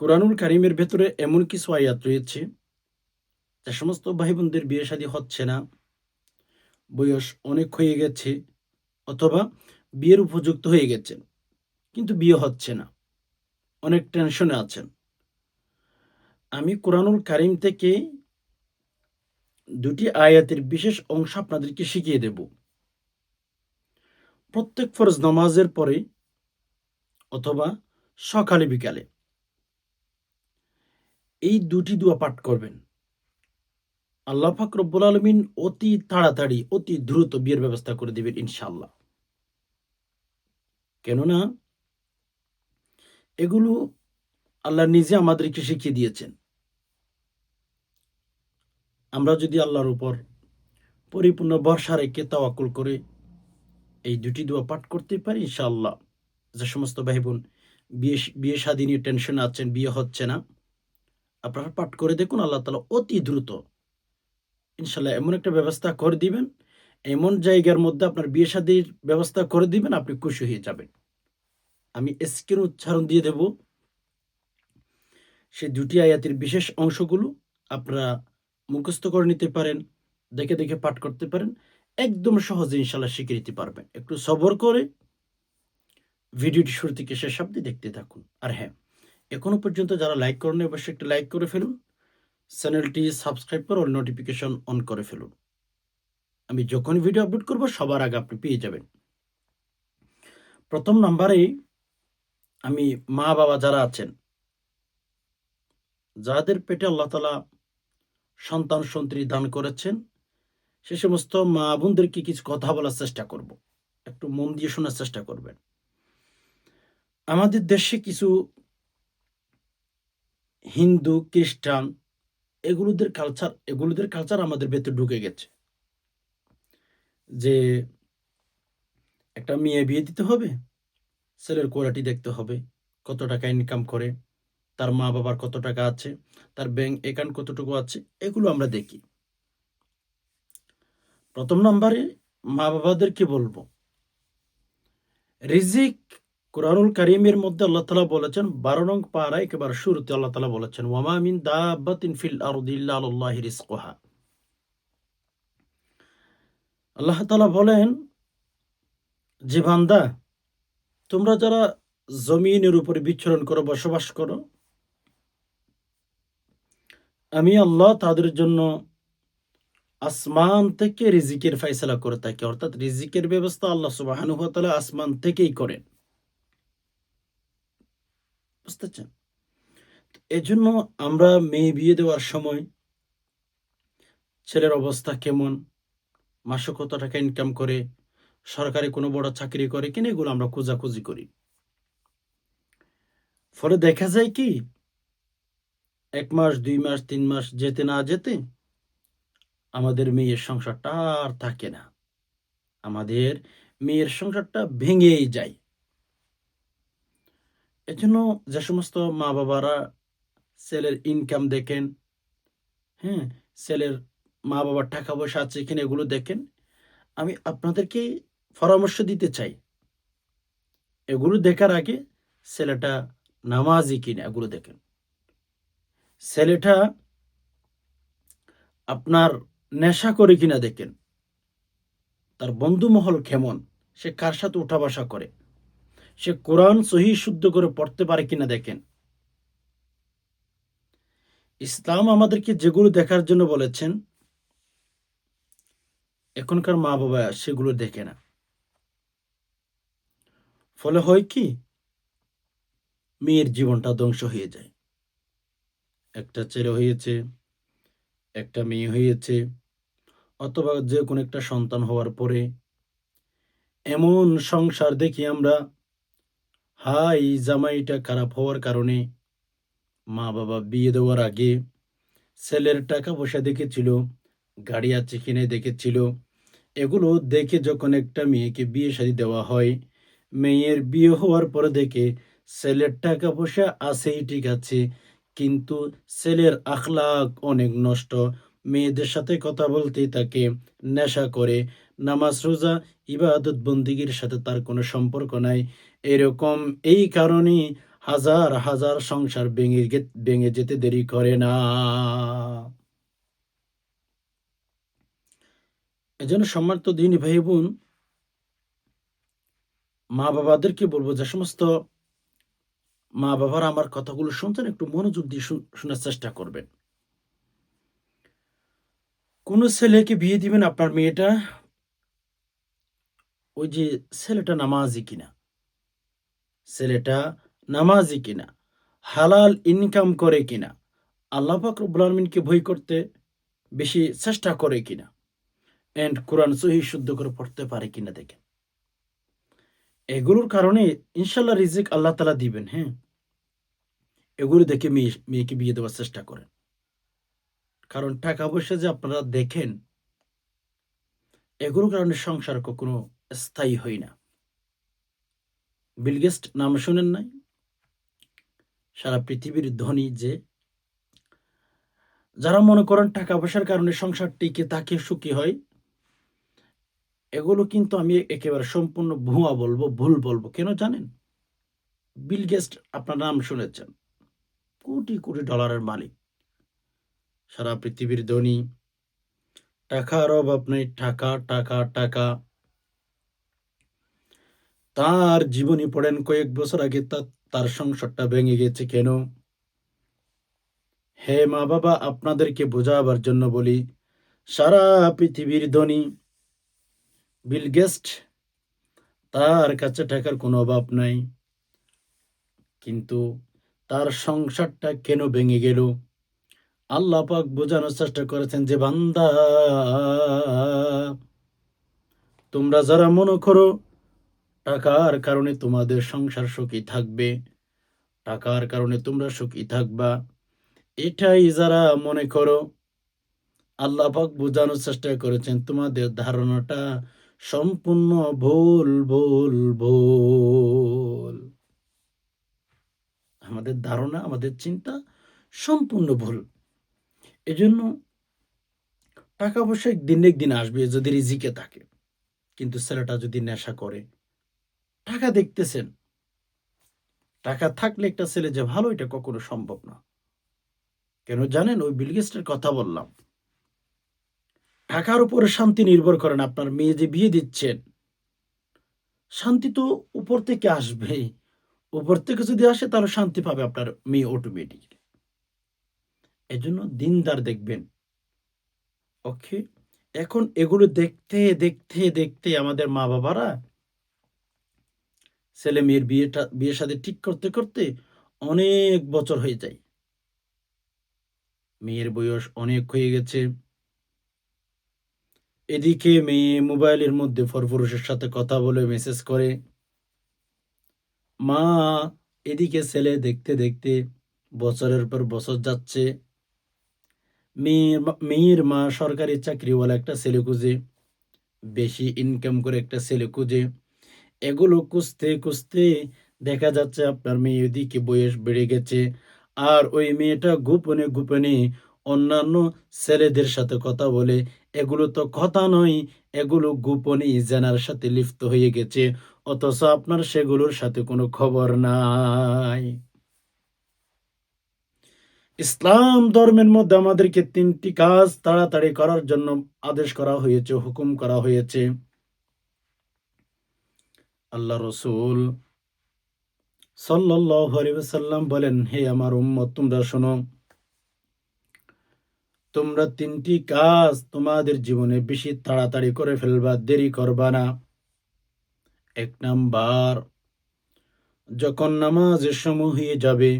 কোরআনুল কারিমের ভেতরে এমন কিছু আয়াত রয়েছে, যে সমস্ত ভাই বোনদের বিয়ে শাদী হচ্ছে না। বয়স অনেক হয়ে গেছে, অথবা বিয়ের উপযুক্ত হয়ে গেছেন কিন্তু বিয়ে হচ্ছে না। অনেক টেনশনে আছেন। আমি কোরআনুল কারিম থেকে দুটি আয়াতের বিশেষ অংশ আপনাদেরকে শিখিয়ে দেব। প্রত্যেক ফরজ নামাজের পরে অথবা সকালে বিকালে। এই দুটি দোয়া পাঠ করবেন। আল্লাহ পাক রব্বুল আলমিন অতি তাড়াতাড়ি, অতি দ্রুত বিয়ের ব্যবস্থা করে দিবেন ইনশাল্লাহ কেননা, এগুলো আল্লাহ নিজে আমাদেরকে শিখিয়ে দিয়েছেন। আমরা যদি আল্লাহর উপর পরিপূর্ণ ভরসা রেখে তাওয়াকুল করে এই দুটি দোয়া পাঠ করতে পারি ইনশাআল্লাহ। যে সমস্ত ভাই বোন বিয়ে বিয়ে স্বাধীন টেনশন আছেন, বিয়ে হচ্ছে না। আপনারা পাঠ করে দেখুন, আল্লাহ তালা অতি দ্রুত ইনশাল্লাহ এমন একটা ব্যবস্থা করে দিবেন। এমন জায়গার মধ্যে আপনার বিয়ে শাদীর ব্যবস্থা করে দিবেন, আপনি খুশি হয়ে যাবেন। আমি স্ক্রিন উচ্চারণ দিয়ে দেব। সেই দুটি আয়াতের বিশেষ অংশগুলো আপনারা মুখস্থ করে নিতে পারেন, দেখে দেখে পাঠ করতে পারেন। একদম সহজে ইনশাল্লাহ শিখে নিতে পারবেন। একটু সবর করে ভিডিওটি শুরু থেকে শেষ অব্দি দেখতে থাকুন। আর হ্যাঁ এখনও পর্যন্ত যারা লাইক করেন, অবশ্যই একটু লাইক করে ফেলুন। চ্যানেলটি সাবস্ক্রাইব করে অল নোটিফিকেশন অন করে ফেলুন। আমি যখন ভিডিও আপলোড করব, সবার আগে আপনি পেয়ে যাবেন। প্রথম নাম্বারে আমি মা বাবা যারা আছেন, যাদের পেটে আল্লাহ তালা সন্তান সন্ত্রী দান করেছেন, সে সমস্ত মা বোনদেরকে কিছু কথা বলার চেষ্টা করব? একটু মন দিয়ে শোনার চেষ্টা করবেন। আমাদের দেশে কিছু হিন্দু, খ্রিস্টান, এগুলোদের কালচার এগুলোদের কালচার আমাদের ভেতর ঢুকে গেছে। যে একটা মেয়ে বিয়ে দিতে হবে, ছেলের কোয়ালিটি দেখতে হবে, কত টাকা ইনকাম করে, তার মা বাবার কত টাকা আছে, তার ব্যাংক অ্যাকাউন্ট কতটুকু আছে, এগুলো আমরা দেখি। প্রথম নম্বরে মা বাবাদেরকে বলব, রিজিক কোরআনুল কারিমের মধ্যে আল্লাহ তালা বলেছেন, বারো নং পাড়া একেবারে শুরুতে আল্লাহ তালা বলেছেন ওয়ামামিন দাবাতিন ফিল আরদিল্লাহ রিজকুহা। আল্লাহ তালা বলেন, যে বান্দা, তোমরা যারা জমিনের উপরে বিচরণ করো, বসবাস করো, আমি আল্লাহ তাদের জন্য আসমান থেকে রিজিকের ফাইসলা করে থাকি। অর্থাৎ রিজিকের ব্যবস্থা আল্লাহ সুবাহানুহতালা আসমান থেকেই করেন। বুঝতেছেন? এজন্য আমরা মেয়ে বিয়ে দেওয়ার সময় ছেলের অবস্থা কেমন, মাসে কত টাকা ইনকাম করে, সরকারি কোনো বড় চাকরি করে কিনা এগুলো আমরা খোঁজাখুঁজি করি। ফলে দেখা যায় কি, এক মাস, দুই মাস, তিন মাস যেতে না যেতে আমাদের মেয়ের সংসারটা আর থাকে না। আমাদের মেয়ের সংসারটা ভেঙেই যায়। এজন্য যে সমস্ত মা বাবারা ছেলের ইনকাম দেখেন হ্যাঁ ছেলের মা বাবার টাকা পয়সা আছে কিনা এগুলো দেখেন, আমি আপনাদেরকে পরামর্শ দিতে চাই। এগুলো দেখার আগে ছেলেটা নামাজি কিনা এগুলো দেখেন। ছেলেটা আপনার নেশা করে কিনা দেখেন। তার বন্ধুমহল কেমন? সে কার সাথে উঠা বসা করে? সে কোরআন সহি শুদ্ধ করে পড়তে পারে কিনা দেখেন। ইসলাম আমাদেরকে যেগুলো দেখার জন্য বলেছেন, এখনকার মা বাবা সেগুলো দেখে না। ফলে হয় কি, মেয়ের জীবনটা ধ্বংস হয়ে যায়। একটা ছেলে হয়েছে, একটা মেয়ে হয়েছে, অথবা যে কোনো একটা সন্তান হওয়ার পরে এমন সংসার দেখি আমরা হাই জামাইটা খারাপ হওয়ার কারণে মা বাবা বিয়ে দেওয়ার আগে ছেলের টাকা পয়সা দেখেছিল, গাড়ি আছে কিনে দেখেছিল। এগুলো দেখে যখন একটা মেয়েকে বিয়ে শাদি দেওয়া হয়, মেয়ের বিয়ে হওয়ার পরে দেখে ছেলের টাকা পয়সা আছেই ঠিক আছে, কিন্তু ছেলের আখলাক অনেক নষ্ট। মেয়েদের সাথে কথা বলতে তাকে নেশা করে, নামাজ, রোজা, ইবাদত, বন্দিগির সাথে তার কোনো সম্পর্ক নাই। এরকম এই কারণে হাজার হাজার সংসার ভেঙে ভেঙে যেতে দেরি করে না। এজন্য সম্মানিত দিন ভাই বোন মা বাবাদেরকে বলব যে সমস্ত মা বাবারা আমার কথাগুলো শুনছেন, একটু মনোযোগ দিয়ে শুন- শোনার চেষ্টা করবেন। কোন ছেলেকে বিয়ে দিবেন আপনার মেয়েটা? ওই যে ছেলেটা নামাজি কিনা? ছেলেটা নামাজি কিনা, হালাল ইনকাম করে কিনা, আল্লাহ পাক রব্বুল আলমিনকে ভয় করতে বেশি চেষ্টা করে কিনা এন্ড কোরআন সহি শুদ্ধ করে পড়তে পারে কিনা দেখেন। এগুলোর কারণে ইনশাল্লাহ রিজিক আল্লাহ তালা দিবেন হ্যাঁ। এগুলো দেখে মেয়ে, মেয়েকে বিয়ে দেওয়ার চেষ্টা করেন। কারণ টাকা পয়সা যে আপনারা দেখেন, এগুলোর কারণে সংসার কখনো স্থায়ী হয় না। বিলগেস্ট নাম শোনেন নাই? সারা পৃথিবীর ধনী যে, যারা মনে করেন টাকা পয়সার কারণে সংসার টিকে তাকে সুখী হয়, এগুলো কিন্তু আমি একেবারে সম্পূর্ণ ভুয়া বলব, ভুল বলব। কেন জানেন? বিল গেস্ট আপনার নাম শুনেছেন। কোটি কোটি ডলারের মালিক। সারা পৃথিবীর ধনী। টাকার অভাব নেই। টাকা টাকা টাকা। তার জীবনী পড়েন কয়েক বছর আগে তার সংসারটা ভেঙে গেছে কেন? হে মা বাবা, আপনাদেরকে বোঝাবার জন্য বলি, সারা পৃথিবীর ধনী বিল গেস্ট তার কাছে টাকার কোনো অভাব নাই। কিন্তু তার সংসারটা কেন ভেঙে গেল? আল্লাহ পাক বোঝানোর চেষ্টা করেছেন যে, বান্দা, তোমরা যারা মনে করো টাকার কারণে তোমাদের সংসার সুখী থাকবে। টাকার কারণে তোমরা সুখী থাকবা। এটাই যারা মনে করো, আল্লাহ পাক বোঝানোর চেষ্টা করেছেন, তোমাদের ধারণাটা সম্পূর্ণ ভুল ভুল ভুল। আমাদের ধারণা, আমাদের চিন্তা সম্পূর্ণ ভুল। এজন্য টাকা পয়সা একদিন একদিন আসবে যদি রিজিকে থাকে। কিন্তু ছেলেটা যদি নেশা করে টাকা দেখতেছেন। টাকা থাকলে একটা ছেলে যে ভালো, এটা কখনো সম্ভব না। কেন জানেন? ওই বিলগেস্টের কথা বললাম। টাকার উপরে শান্তি নির্ভর করে না, আপনার মেয়ে যে বিয়ে দিচ্ছেন। শান্তি তো উপর থেকে আসবে উপর থেকে যদি আসে, তাহলে শান্তি পাবে আপনার মেয়ে অটোমেটিক এজন্য দিনদার দেখবেন। ওকে? এখন এগুলো দেখতে দেখতে দেখতে আমাদের মা বাবারা ছেলে মেয়ের বিয়েটা বিয়ের সাথে ঠিক করতে করতে অনেক বছর হয়ে যায়। মেয়ের বয়স অনেক হয়ে গেছে। এদিকে মেয়ে মোবাইলের মধ্যে পরপুরুষের সাথে কথা বলে, মেসেজ করে। মা, এদিকে ছেলে দেখতে দেখতে বছরের পর বছর যাচ্ছে। মেয়ের মেয়ের মা সরকারি চাকরিওয়ালা একটা ছেলে খুঁজে। বেশি ইনকাম করে একটা ছেলে খুঁজে। এগুলো খুঁজতে খুঁজতে দেখা যাচ্ছে আপনার মেয়ে ওদিকে বয়স বেড়ে গেছে। আর ওই মেয়েটা গোপনে গোপনে অন্যান্য ছেলেদের সাথে কথা বলে। এগুলো তো কথা নয়, এগুলো গোপনে জেনার সাথে লিপ্ত হয়ে গেছে। অথচ আপনার সেগুলোর সাথে কোনো খবর নাই। ইসলাম ধর্মের মধ্যে আমাদেরকে তিনটি কাজ তাড়াতাড়ি করার জন্য আদেশ করা হয়েছে, হুকুম করা হয়েছে। আল্লাহ রসুল আলাইহি বলেন, হে আমার উম্মত, তোমরা শোনো, তোমরা তিনটি কাজ তোমাদের জীবনে বেশি তাড়াতাড়ি করে ফেলবা, দেরি করবা না। এক নাম্বার, যখন নামাজের সময় হয়ে যাবে,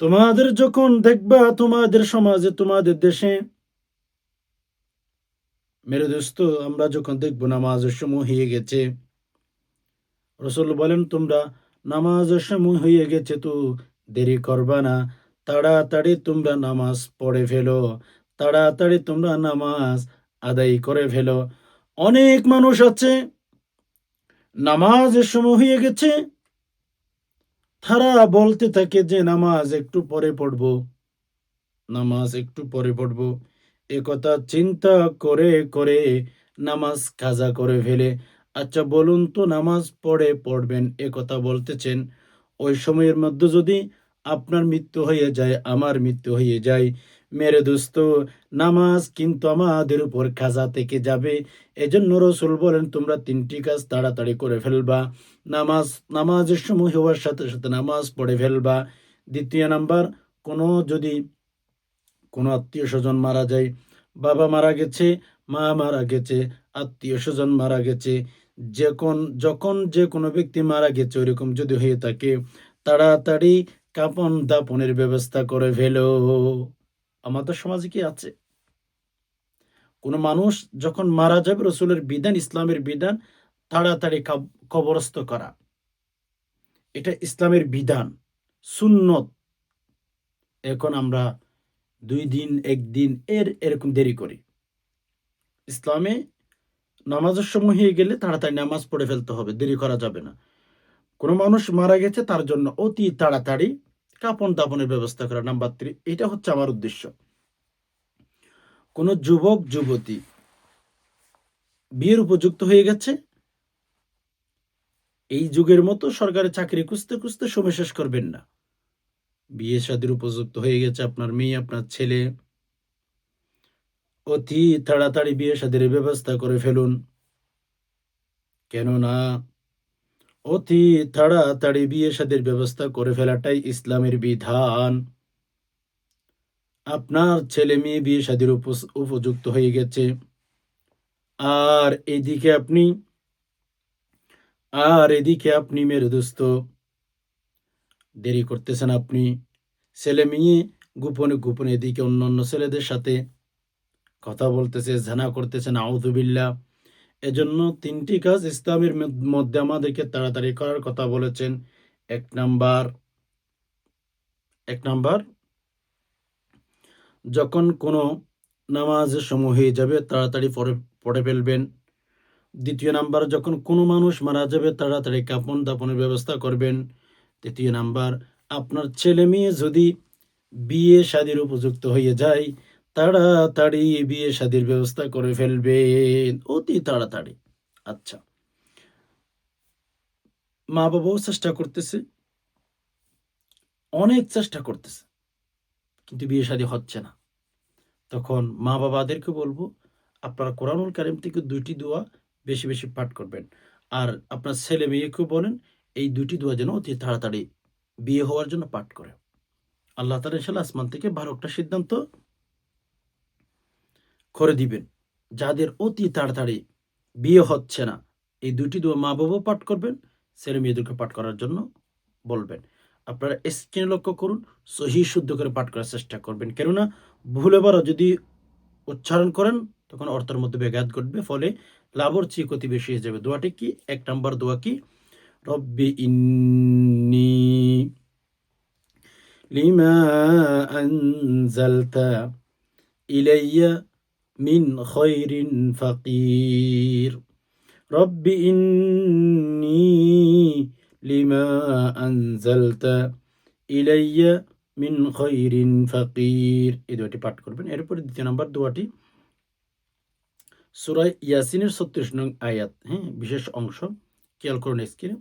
তোমাদের যখন দেখবা তোমাদের সমাজে, তোমাদের দেশে মেরে দোস্ত আমরা যখন দেখব নামাজের সময় হয়ে গেছে রসুল বলেন তোমরা নামাজের সময় হয়ে গেছে তো দেরি করবা না তাড়াতাড়ি তোমরা নামাজ পড়ে ফেলো তাড়াতাড়ি তোমরা নামাজ আদায় করে ফেলো অনেক মানুষ আছে নামাজের সময় হয়ে গেছে তারা বলতে থাকে যে নামাজ একটু পরে পড়ব নামাজ একটু পরে পড়ব এ কথা চিন্তা করে করে নামাজ কাজা করে ফেলে। আচ্ছা বলুন তো নামাজ পড়ে পড়বেন, এ কথা বলতেছেন। ওই সময়ের মধ্যে যদি আপনার মৃত্যু হয়ে যায়, আমার মৃত্যু হয়ে যায়, মেরে দোস্ত, নামাজ কিন্তু আমাদের উপর খাজা থেকে যাবে। এজন্য রসুল বলেন, তোমরা তিনটি কাজ তাড়াতাড়ি করে ফেলবা। নামাজ, নামাজের সময় হওয়ার সাথে সাথে নামাজ পড়ে ফেলবা। দ্বিতীয় নাম্বার, কোনো যদি কোনো আত্মীয় স্বজন মারা যায়। বাবা মারা গেছে, মা মারা গেছে, আত্মীয় স্বজন মারা গেছে। যখন যখন যে কোনো ব্যক্তি মারা গেছে, ওইরকম যদি হয়ে থাকে, তাড়াতাড়ি কাপন দাপনের ব্যবস্থা করে ফেলো। আমাদের সমাজে কি আছে? কোনো মানুষ যখন মারা যাবে, রসুলের বিধান, ইসলামের বিধান, তাড়াতাড়ি কাব- কবরস্থ করা। এটা ইসলামের বিধান, সুন্নত। এখন আমরা দুই দিন একদিন এর এরকম দেরি করি। ইসলামে নামাজের সময় হয়ে গেলে তাড়াতাড়ি নামাজ পড়ে ফেলতে হবে, দেরি করা যাবে না। কোনো মানুষ মারা গেছে, তার জন্য অতি তাড়াতাড়ি কাপন দাপনের ব্যবস্থা করা। নাম্বার থ্রি এটা হচ্ছে আমার উদ্দেশ্য। কোনো যুবক, যুবতী বিয়ের উপযুক্ত হয়ে গেছে, এই যুগের মতো সরকারি চাকরি খুঁজতে খুঁজতে সময় শেষ করবেন না। বিয়ে শাদীর উপযুক্ত হয়ে গেছে আপনার মেয়ে, আপনার ছেলে। অতি তাড়াতাড়ি বিয়ে শাদীর ব্যবস্থা করে ফেলুন। কেননা অতি তাড়াতাড়ি বিয়ে শাদীর ব্যবস্থা করে ফেলাটাই ইসলামের বিধান। আপনার ছেলে মেয়ে বিয়ে শাদীর উপ- উপযুক্ত হয়ে গেছে। আর এদিকে আপনি আর এদিকে আপনি মেরে দোস্ত দেরি করতেছেন আপনি। ছেলে মেয়ে গোপনে গোপনে এদিকে অন্য অন্য ছেলেদের সাথে কথা বলতেছে, ঝানা করতেছেন আউদুবিল্লা এজন্য তিনটি কাজ ইসলামের মধ্যে আমাদেরকে তাড়াতাড়ি করার কথা বলেছেন। এক নাম্বার এক নাম্বার, যখন কোনো নামাজ সময় হয়ে যাবে তাড়াতাড়ি পড়ে পড়ে ফেলবেন। দ্বিতীয় নাম্বার, যখন কোনো মানুষ মারা যাবে তাড়াতাড়ি কাপন দাপনের ব্যবস্থা করবেন। তৃতীয় নাম্বার, আপনার ছেলে মেয়ে যদি বিয়ে শাদির উপযুক্ত হয়ে যায়, তাড়াতাড়ি বিয়ে শাদির ব্যবস্থা করে ফেলবেন, অতি তাড়াতাড়ি। আচ্ছা। মা বাবাও চেষ্টা করতেছে। অনেক চেষ্টা করতেছে। কিন্তু বিয়ে শাদী হচ্ছে না। তখন মা বাবাদেরকে বলব, আপনারা কোরআনুল কারিম থেকে দুইটি দোয়া বেশি বেশি পাঠ করবেন। আর আপনার ছেলে মেয়েকেও বলেন এই দুটি দোয়া যেন অতি তাড়াতাড়ি বিয়ে হওয়ার জন্য পাঠ করে। আল্লাহ তালা ইনশাল্লাহ আসমান থেকে একটা সিদ্ধান্ত করে দিবেন। যাদের অতি তাড়াতাড়ি বিয়ে হচ্ছে না, এই দুটি দোয়া মা বাবাও পাঠ করবেন, ছেলে মেয়েদেরকে পাঠ করার জন্য বলবেন। আপনারা স্ক্রিনে লক্ষ্য করুন, সহি শুদ্ধ করে পাঠ করার চেষ্টা করবেন। কেননা, ভুলে বড় যদি উচ্চারণ করেন, তখন অর্থের মধ্যে ব্যাঘাত ঘটবে। ফলে লাভর চেয়ে ক্ষতি বেশি হয়ে যাবে। দোয়াটি কি? এক নাম্বার দোয়া কি? রব্বি ইন্নি লিমা আনজালতা ইলাইয়া মিন খৈরিন ফাকির রব্বি ইন্নি লিমা আনজালতা ইলাইয়া মিন খৈরিন ফাকির এই দোয়াটি পাঠ করবেন। এরপরে দ্বিতীয় নম্বর দোয়াটি সুরাই ইয়াসিনের ছত্রিশ নং আয়াত হ্যাঁ বিশেষ অংশ। খেয়াল করুন স্ক্রিনে।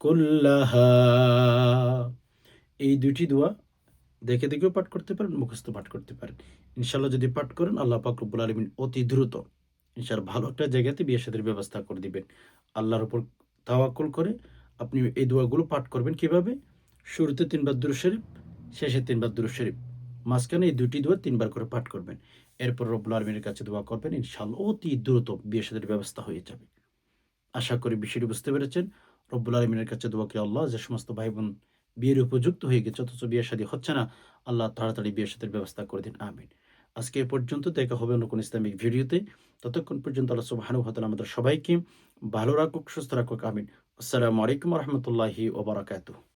কুল্লাহা। এই দুটি দোয়া দেখে দেখেও পাঠ করতে পারেন, মুখস্থ পাঠ করতে পারেন। ইনশাল্লাহ যদি পাঠ করেন, আল্লাহ পাক আলমিন অতি দ্রুত ইনশাল্লাহ ভালো একটা জায়গাতে বিয়ে সাদের ব্যবস্থা করে দিবেন। আল্লাহর উপর তাওয়াক্কুল করে আপনি এই দোয়াগুলো পাঠ করবেন। কীভাবে? শুরুতে তিনবার দুরু শরীফ শেষে তিনবার দুরু শরীফ। মাঝখানে এই দুটি দোয়া তিনবার করে পাঠ করবেন। এরপর রব্বুল আলমিনের কাছে দোয়া করবেন ইনশাল্লাহ অতি দ্রুত বিয়ে সাদের ব্যবস্থা হয়ে যাবে। আশা করি বিষয়টি বুঝতে পেরেছেন। রব্বুল আলমিনের কাছে দোয়া করে, আল্লাহ যে সমস্ত ভাই বোন বিয়ের উপযুক্ত হয়ে গেছে, অথচ বিয়ে শাদী হচ্ছে না, আল্লাহ তাড়াতাড়ি বিয়ে সাদের ব্যবস্থা করে দিন, আমিন। আজকে এ পর্যন্ত দেখা হবে অন্য কোনো ইসলামিক ভিডিওতে। ততক্ষণ পর্যন্ত আল্লাহ সুবাহানু হাতাল আমাদের সবাইকে ভালো রাখুক, সুস্থ রাখুক, আমিন। আসসালামু আলাইকুম রহমতুল্লাহি ওবরাকাতুহ